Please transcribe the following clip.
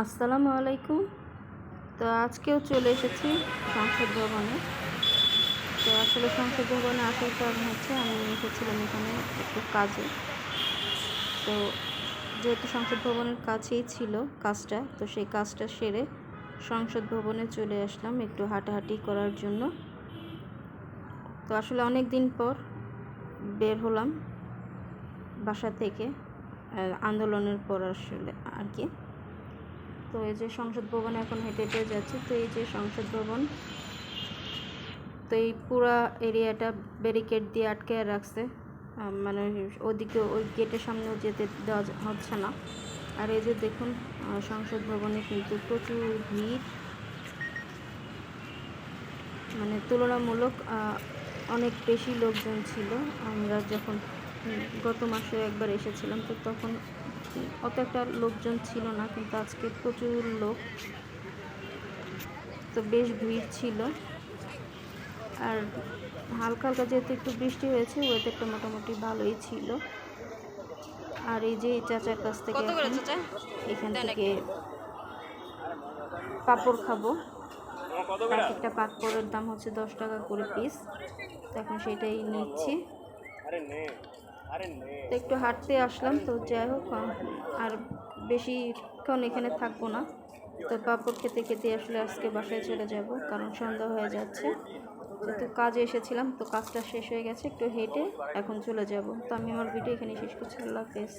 আসসালামু আলাইকুম। তো আজকেও চলে এসেছি সংসদ ভবনে। তো আসলে সংসদ ভবনে আসার কারণ হচ্ছে আমি এসেছিলাম এখানে একটু কাজে। তো যেহেতু সংসদ ভবনের কাছেই ছিল কাজটা, তো সেই কাজটা সেরে সংসদ ভবনে চলে আসলাম একটু হাঁটাহাঁটি করার জন্য। তো আসলে অনেক দিন পর বের হলাম বাসা থেকে আন্দোলনের পর আসলে আর কি। তো এই যে সংসদ ভবনে এখন হেঁটে হেঁটে যাচ্ছি, তো এই যে সংসদ ভবন, তো এই পুরা এরিয়াটা ব্যারিকেড দিয়ে আটকে রাখছে। মানে ওদিকে ওই গেটের সামনেও যেতে দেওয়া হচ্ছে না। আর এই যে দেখুন সংসদ ভবনে কিন্তু প্রচুর ভিড়। মানে তুলনামূলক অনেক বেশি লোকজন ছিল। আমরা যখন গত মাসে একবার এসেছিলাম, তো তখন উম, অত একটা লোকজন ছিল না কিন্তু আজকে প্রচুর লোক। তো বেশ ভিড় ছিল। আর হালকা হালকা যেহেতু একটু বৃষ্টি হয়েছে ওয়েদারটা মোটামুটি ভালোই ছিল। আর এই যে চাচার কাছ থেকে এখন থেকে পাঁপড় খাব। এক একটা পাঁপড়ের দাম হচ্ছে দশ টাকা করে পিস তো এখন সেটাই নিচ্ছি। তো একটু হাঁটতে আসলাম তো যাই হোক আর বেশিক্ষণ এখানে থাকব না। তো পাঁপড় খেতে খেতে আসলে আজকে বাসায় চলে যাব, কারণ সন্ধ্যা হয়ে যাচ্ছে। তো কাজে এসেছিলাম, তো কাজটা শেষ হয়ে গেছে, একটু হেঁটে এখন চলে যাব। তো আমি আমার ভিডিও এখানে শেষ করছি। আল্লাহ হাফেজ।